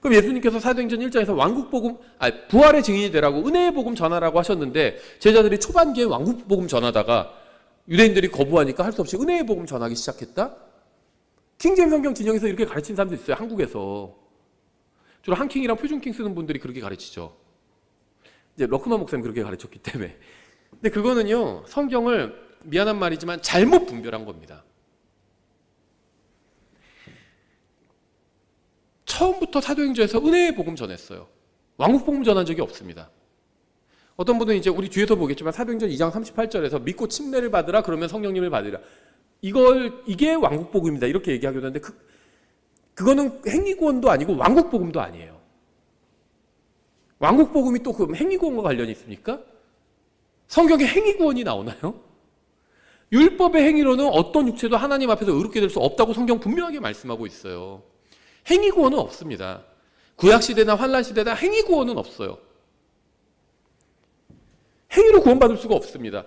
그럼 예수님께서 사도행전 1장에서 왕국 복음, 아 부활의 증인이 되라고 은혜의 복음 전하라고 하셨는데 제자들이 초반기에 왕국 복음 전하다가 유대인들이 거부하니까 할 수 없이 은혜의 복음 전하기 시작했다? 킹제임 성경 진영에서 이렇게 가르친 사람도 있어요. 한국에서. 주로 한킹이랑 표준킹 쓰는 분들이 그렇게 가르치죠. 이제 러크만 목사님 그렇게 가르쳤기 때문에. 근데 그거는요, 성경을 미안한 말이지만 잘못 분별한 겁니다. 처음부터 사도행전에서 은혜의 복음 전했어요. 왕국 복음 전한 적이 없습니다. 어떤 분은 이제 우리 뒤에서 보겠지만 사도행전 2장 38절에서 믿고 침례를 받으라 그러면 성령님을 받으라. 이걸 이게 왕국 복음입니다. 이렇게 얘기하기도 하는데 그 그거는 행위구원도 아니고 왕국 복음도 아니에요. 왕국 복음이 또 그럼 행위구원과 관련이 있습니까? 성경에 행위구원이 나오나요? 율법의 행위로는 어떤 육체도 하나님 앞에서 의롭게 될 수 없다고 성경 분명하게 말씀하고 있어요. 행위 구원은 없습니다. 구약 시대나 환란 시대나 행위 구원은 없어요. 행위로 구원받을 수가 없습니다.